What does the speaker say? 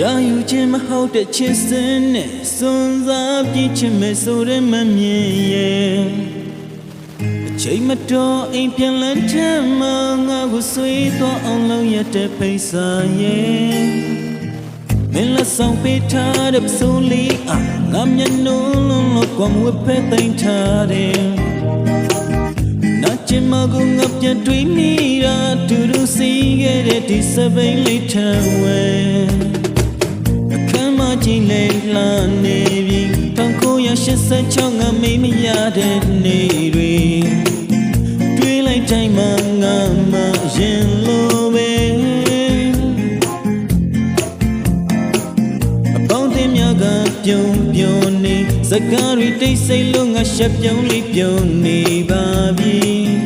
ရာယူခြင်းမဟုတ်တဲ့ချစ်စင်နဲ့စွန်စားပြည့်ချင်မဲ့ဆိုရဲမမြင်ရဲ့အချိန်မတော်အိမ်ပြန်လန်းချမ်းမငါကိုဆွေးသွားအောင်လုပ်ရတဲ့ဖိစာရဲ့မင်းလက်ဆောင်ပေးထားတဲ့ပစိုးလေးအာငါမျက်နှာလုံးလုံးကွန်ဝတ်ဖက်သိမ်းထားတယ်နာကျင်မကူငါပြန်တွေးမိတာတူတူစီးခဲ့တဲ့ဒီစပိန်လေးထံဝဲအခမ်းမ ကြီးလေလာနေပြီ1986ငါမေးမရတဲ့နေ့တွေတွေးလိုက်တိုင်းမှငါမရင်လို့ပဲအပေါင်းတင်များကပြုံးပြုံးနေစကားတွေတိတ်ဆိတ်လို့ငါရှက်ပြုံးလေးပြုံးနေပါပြီ